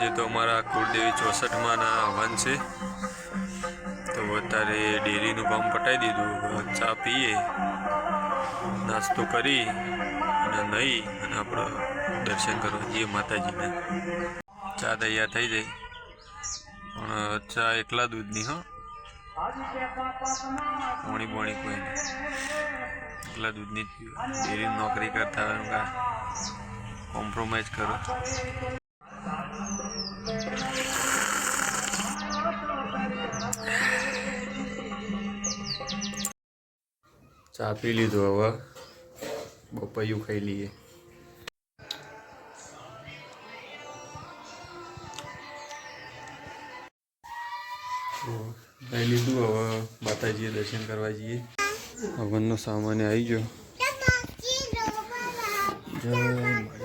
આજે તો અમારા કુળદેવી ચોસઠમાંના હવન છે. તો અત્યારે ડેરીનું કામ પટાવી દીધું. ચા પીએ, નાસ્તો કરી, અને નહીં અને આપણે દર્શન કરવા જઈએ માતાજીને. ચા તૈયાર થઈ જાય. પણ ચા એકલા દૂધની, હો. પોણી પોણી કોઈ નહીં એકલા દૂધની ડેરીની નોકરી કરતા હોય કોમ્પ્રોમાઇઝ કરો. ચા પી લીધું હવે. બપૈયું ખાઈ લઈએ. લઈ લીધું હવે માતાજીએ દર્શન કરવા જઈએ. હવનનો સામાન આવી ગયો. જય